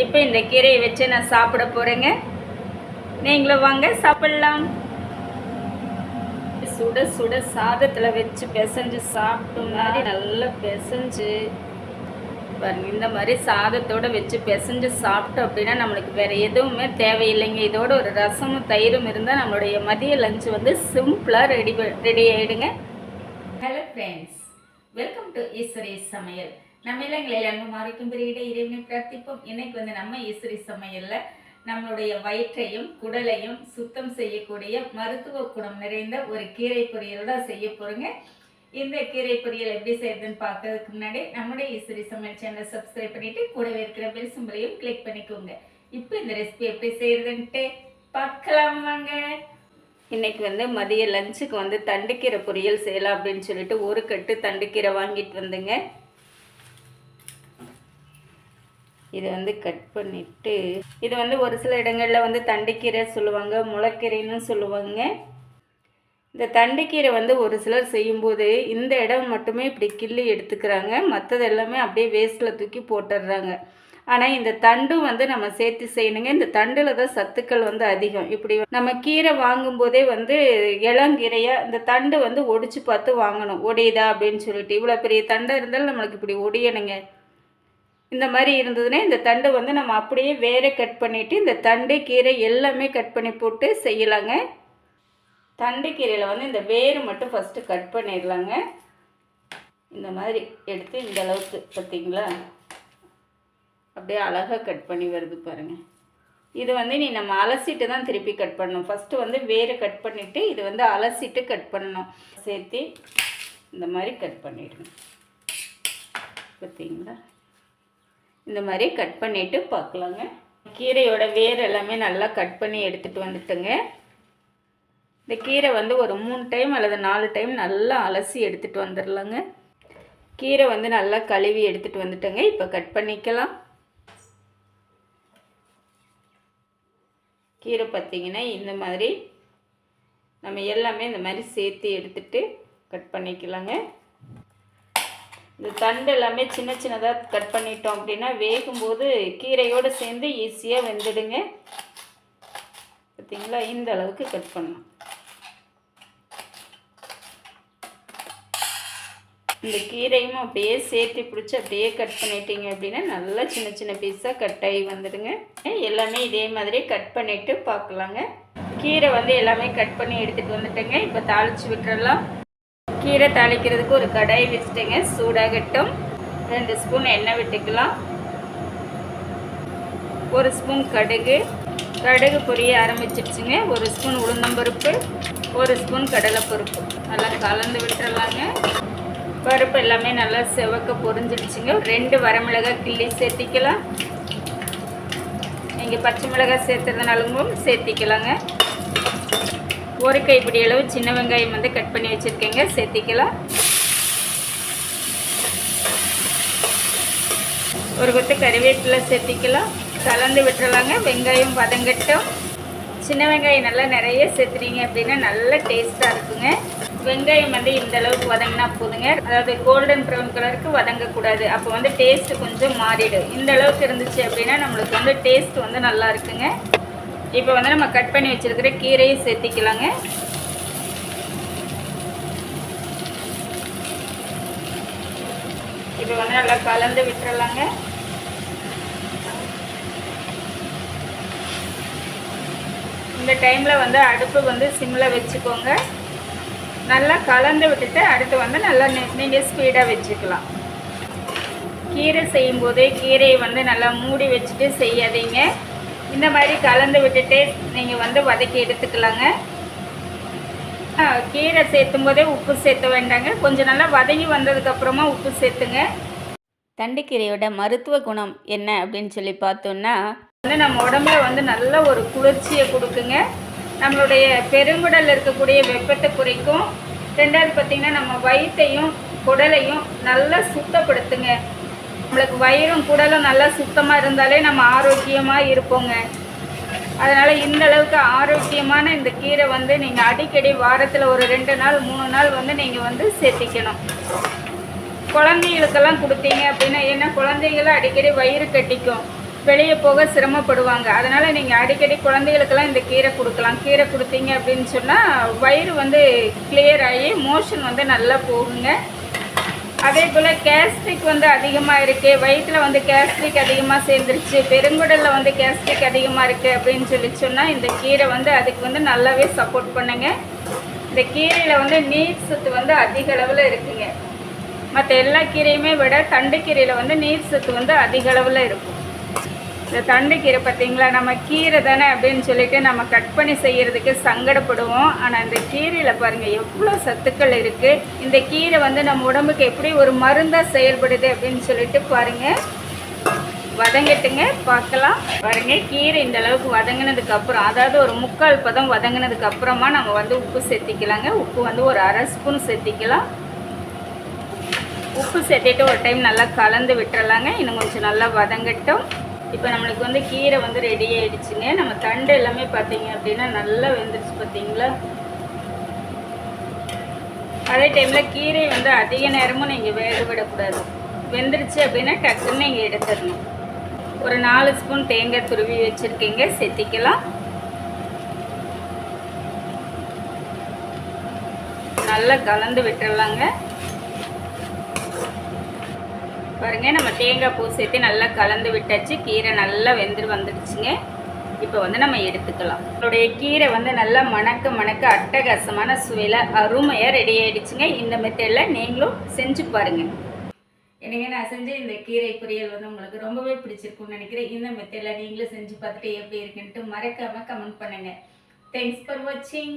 இப்போ இந்த கீரையை வச்சு நான் சாப்பிட போகிறேங்க நீங்களும் வாங்க சாப்பிடலாம். சுட சுட சாதத்தில் வச்சு பிசைஞ்சு சாப்பிட்டோம்னா நல்லா பிசைஞ்சு பாருங்க இந்த மாதிரி சாதத்தோட வச்சு பிசைஞ்சு சாப்பிட்டோம் அப்படின்னா நம்மளுக்கு வேறு எதுவுமே தேவையில்லைங்க. இதோட ஒரு ரசமும் தயிரும் இருந்தால் நம்மளுடைய மதிய லஞ்சு வந்து சிம்பிளாக ரெடி ரெடி ஆகிடுங்க hello friends welcome to Eswari சமையல். நம்ம இல்லைங்களே அன்பும் ஆரோக்கியம் இறைவனை பிரார்த்திப்போம். இன்னைக்கு வந்து நம்ம ஈஸ்வரி சமையல்ல நம்மளுடைய வயிற்றையும் குடலையும் சுத்தம் செய்யக்கூடிய மருத்துவ குணம் நிறைந்த ஒரு கீரை பொரியலோட செய்ய போறோங்க. இந்த கீரை பொரியல் எப்படி செய்யறதுன்னு பார்க்கறதுக்கு முன்னாடி நம்முடைய ஈஸ்வரி சமையல் சேனலை சப்ஸ்கிரைப் பண்ணிட்டு கூடவே இருக்கிற பெல் சிம்பிளையும் கிளிக் பண்ணிக்கோங்க. இப்போ இந்த ரெசிபி எப்படி செய்யறதுன்ட்டு பார்க்கலாம் வாங்க. இன்னைக்கு வந்து மதிய லஞ்சுக்கு வந்து தண்டுக்கீரை பொரியல் செய்யலாம் அப்படின்னு சொல்லிட்டு ஒரு கட்டு தண்டுக்கீரை வாங்கிட்டு வந்துங்க. இதை வந்து கட் பண்ணிட்டு இது வந்து ஒரு சில இடங்களில் வந்து தண்டுக்கீரை சொல்லுவாங்க முளைக்கீரைன்னு சொல்லுவாங்க. இந்த தண்டுக்கீரை வந்து ஒரு சிலர் செய்யும்போது இந்த இடம் மட்டுமே இப்படி கிள்ளி எடுத்துக்கிறாங்க. மற்றது எல்லாமே அப்படியே வேஸ்ட்டில் தூக்கி போட்டுடுறாங்க. ஆனால் இந்த தண்டும் வந்து நம்ம சேர்த்து செய்யணுங்க. இந்த தண்டில் தான் சத்துக்கள் வந்து அதிகம். இப்படி நம்ம கீரை வாங்கும்போதே வந்து இளங்கீரையாக இந்த தண்டு வந்து ஒடிச்சு பார்த்து வாங்கணும். ஒடியுதா அப்படின்னு சொல்லிட்டு. இவ்வளோ பெரிய தண்டை இருந்தாலும் நம்மளுக்கு இப்படி ஒடியணுங்க. இந்த மாதிரி இருந்ததுன்னா இந்த தண்டு வந்து நம்ம அப்படியே வேற கட் பண்ணிவிட்டு இந்த தண்டு கீரை எல்லாமே கட் பண்ணி போட்டு செய்யலாங்க. தண்டு கீரையில் வந்து இந்த வேர் மட்டும் ஃபஸ்ட்டு கட் பண்ணிடலாங்க. இந்த மாதிரி எடுத்து இந்த அளவுக்கு பார்த்திங்களா அப்படியே அழகாக கட் பண்ணி வருது பாருங்கள் இது வந்து நீ நம்ம அலசிட்டு தான் திருப்பி கட் பண்ணணும். ஃபஸ்ட்டு வந்து வேறு கட் பண்ணிவிட்டு இது வந்து அலசிட்டு கட் பண்ணணும். சேர்த்து இந்த மாதிரி கட் பண்ணிடுங்க பார்த்தீங்களா இந்த மாதிரி கட் பண்ணிவிட்டு பார்க்கலாங்க. கீரையோட வேர் எல்லாமே நல்லா கட் பண்ணி எடுத்துகிட்டு வந்துட்டுங்க. இந்த கீரை வந்து ஒரு மூணு டைம் அல்லது நாலு டைம் நல்லா அலசி எடுத்துகிட்டு வந்துடலாங்க கீரை வந்து நல்லா கழுவி எடுத்துகிட்டு வந்துட்டேங்க. இப்போ கட் பண்ணிக்கலாம். கீரை பார்த்திங்கன்னா இந்த மாதிரி நம்ம எல்லாமே இந்த மாதிரி சேர்த்து எடுத்துகிட்டு கட் பண்ணிக்கலாங்க. இந்த தண்டு எல்லாமே சின்ன சின்னதாக கட் பண்ணிட்டோம் அப்படின்னா வேகும்போது கீரையோடு சேர்ந்து ஈஸியாக வெந்துடுங்க. பார்த்திங்களா இந்த அளவுக்கு கட் பண்ணலாம் இந்த கீரையும் அப்படியே சேர்த்து பிடிச்சி அப்படியே கட் பண்ணிட்டீங்க அப்படின்னா நல்லா சின்ன சின்ன பீஸாக கட் ஆகி வந்துடுங்க. எல்லாமே இதே மாதிரி கட் பண்ணிவிட்டு பார்க்கலாங்க. கீரை வந்து எல்லாமே கட் பண்ணி எடுத்துகிட்டு வந்துட்டேங்க. இப்போ தாளித்து விட்டுறலாம். கீரை தாளிக்கிறதுக்கு ஒரு கடாய் வச்சுட்டேங்க. சூடாகட்டும். ரெண்டு ஸ்பூன் எண்ணெய் விட்டுக்கலாம். ஒரு ஸ்பூன் கடுகு. கடுகு பொரிய ஆரம்பிச்சிடுச்சுங்க ஒரு ஸ்பூன் உளுந்தம்பருப்பு ஒரு ஸ்பூன் கடலைப்பருப்பு. நல்லா கலந்து விட்டுறலாங்க. பருப்பு எல்லாமே நல்லா செவக்க பொரிஞ்சிடுச்சுங்க ரெண்டு வரமிளகாய் கிள்ளி சேர்த்திக்கலாம். நீங்கள் பச்சை மிளகாய் சேர்த்துறதுனாலும் சேர்த்திக்கலாங்க. ஒரு கைப்பிடி அளவு சின்ன வெங்காயம் வந்து கட் பண்ணி வச்சுருக்கேங்க. சேர்த்திக்கலாம். ஒரு கொத்து கருவேப்பிலை சேர்த்திக்கலாம். கலந்து விட்டுறலாங்க. வெங்காயம் வதங்கட்டும். சின்ன வெங்காயம் நல்லா நிறைய சேர்த்துறீங்க அப்படின்னா நல்ல டேஸ்ட்டாக இருக்குங்க. வெங்காயம் வந்து இந்த அளவுக்கு வதங்கினா போதுங்க. அதாவது கோல்டன் ப்ரௌன் கலருக்கு வதங்கக்கூடாது. அப்போ வந்து டேஸ்ட்டு கொஞ்சம் மாறிடும். இந்த அளவுக்கு இருந்துச்சு அப்படின்னா நம்மளுக்கு வந்து டேஸ்ட் வந்து நல்லா இருக்குங்க. இப்போ வந்து நம்ம கட் பண்ணி வச்சுருக்கிற கீரையும் சேர்த்திக்கலாங்க. இப்போ வந்து நல்லா கலந்து விட்டுறலாங்க. இந்த டைமில் வந்து அடுப்பு வந்து சிம்மில் வச்சுக்கோங்க. நல்லா கலந்து விட்டுட்டு அடுத்து வந்து நல்லா நீங்கள் ஸ்பீடாக வச்சுக்கலாம். கீரை செய்யும்போதே கீரையை வந்து நல்லா மூடி வச்சுட்டு செய்யாதீங்க. இந்த மாதிரி கலந்து விட்டுட்டு நீங்கள் வந்து வதக்கி எடுத்துக்கலாங்க. கீரை சேர்த்தும் போதே உப்பு சேர்த்த வேண்டாங்க. கொஞ்சம் நல்லா வதங்கி வந்ததுக்கப்புறமா உப்பு சேர்த்துங்க. தண்டுக்கீரையோட மருத்துவ குணம் என்ன அப்படின்னு சொல்லி பார்த்தோன்னா வந்து நம்ம உடம்புல வந்து நல்ல ஒரு குளிர்ச்சியை கொடுக்குங்க. நம்மளுடைய பெருங்குடல் இருக்கக்கூடிய வெப்பத்தை குறைக்கும். ரெண்டாவது பார்த்திங்கன்னா நம்ம வயிற்றையும் குடலையும் நல்லா சுத்தப்படுத்துங்க. நம்மளுக்கு வயிறும் குடலும் நல்லா சுத்தமாக இருந்தாலே நம்ம ஆரோக்கியமாக இருப்போங்க. அதனால் இந்த அளவுக்கு ஆரோக்கியமான இந்த கீரை வந்து நீங்கள் அடிக்கடி வாரத்தில் ஒரு ரெண்டு நாள் மூணு நாள் வந்து நீங்கள் வந்து சேர்த்திக்கணும். குழந்தைகளுக்கெல்லாம் கொடுத்தீங்க அப்படின்னா ஏன்னா குழந்தைகளும் அடிக்கடி வயிறு கட்டிக்கும். வெளியே போக சிரமப்படுவாங்க. அதனால் நீங்கள் அடிக்கடி குழந்தைகளுக்கெல்லாம் இந்த கீரை கொடுக்கலாம். கீரை கொடுத்தீங்க அப்படின்னு சொன்னால் வயிறு வந்து கிளியர் ஆகி மோஷன் வந்து நல்லா போகுங்க. அதே போல் கேஸ்ட்ரிக் வந்து அதிகமாக இருக்குது வயிற்றில் வந்து கேஸ்ட்ரிக் அதிகமாக சேர்ந்துருச்சு. பெருங்குடலில் வந்து கேஸ்ட்ரிக் அதிகமாக இருக்குது அப்படின்னு சொல்லி சொன்னால் இந்த கீரை வந்து அதுக்கு வந்து நல்லாவே சப்போர்ட் பண்ணுங்க. இந்த கீரையில் வந்து நீர் சத்து வந்து அதிக அளவில் இருக்குங்க. மற்ற எல்லா கீரையுமே விட தண்டுக்கீரையில் வந்து நீர் சத்து வந்து அதிக அளவில் இருக்கும். இந்த தண்டைக்கீரை பார்த்தீங்களா? நம்ம கீரை தானே அப்படின்னு சொல்லிட்டு நம்ம கட் பண்ணி செய்கிறதுக்கு சங்கடப்படுவோம். ஆனால் இந்த கீரையில் பாருங்கள் எவ்வளோ சத்துக்கள் இருக்குது இந்த கீரை வந்து நம்ம உடம்புக்கு எப்படி ஒரு மருந்தாக செயல்படுது அப்படின்னு சொல்லிட்டு பாருங்கள் வதங்கட்டுங்க பார்க்கலாம். பாருங்க கீரை இந்த அளவுக்கு வதங்கினதுக்கு அப்புறம் அதாவது ஒரு முக்கால் பதம் வதங்கினதுக்கு அப்புறமா நம்ம வந்து உப்பு சேர்த்திக்கலாங்க. உப்பு வந்து ஒரு அரை ஸ்பூன் சேர்த்திக்கலாம். உப்பு சேர்த்திட்டு ஒரு டைம் நல்லா கலந்து விட்டுறலாங்க. இன்னும் கொஞ்சம் நல்லா வதங்கட்டும். இப்போ நம்மளுக்கு வந்து கீரை வந்து ரெடி ஆகிடுச்சுங்க நம்ம தண்டு எல்லாமே பார்த்தீங்க அப்படின்னா நல்லா வெந்துருச்சு பார்த்தீங்களா அதே டைமில் கீரை வந்து அதிக நேரமும் நீங்கள் வேக விடக்கூடாது. வெந்துருச்சு அப்படின்னா டக்குன்னு நீங்கள் எடுத்துடணும். ஒரு நாலு ஸ்பூன் தேங்காய் துருவி வச்சுருக்கீங்க. செத்திக்கலாம். நல்லா கலந்து விட்டுறலாங்க. பாருங்க நம்ம தேங்காய் பூ சேர்த்து நல்லா கலந்து விட்டாச்சு. கீரை நல்லா வெந்து வந்துடுச்சுங்க. இப்போ வந்து நம்ம எடுத்துக்கலாம். நம்மளுடைய கீரை வந்து நல்லா மணக்க மணக்க அட்டகாசமான சுவையில் அருமையாக ரெடி ஆகிடுச்சுங்க இந்த மெத்தடில் நீங்களும் செஞ்சு பாருங்க. என்னங்க நான் செஞ்ச இந்த கீரை பொரியல் வந்து உங்களுக்கு ரொம்பவே பிடிச்சிருக்கும்னு நினைக்கிறேன். இந்த மெத்தடில் நீங்களும் செஞ்சு பார்த்துட்டு எப்படி இருக்குன்ட்டு மறக்காமல் கமெண்ட் பண்ணுங்கள் தேங்க்ஸ் ஃபார் வாட்சிங்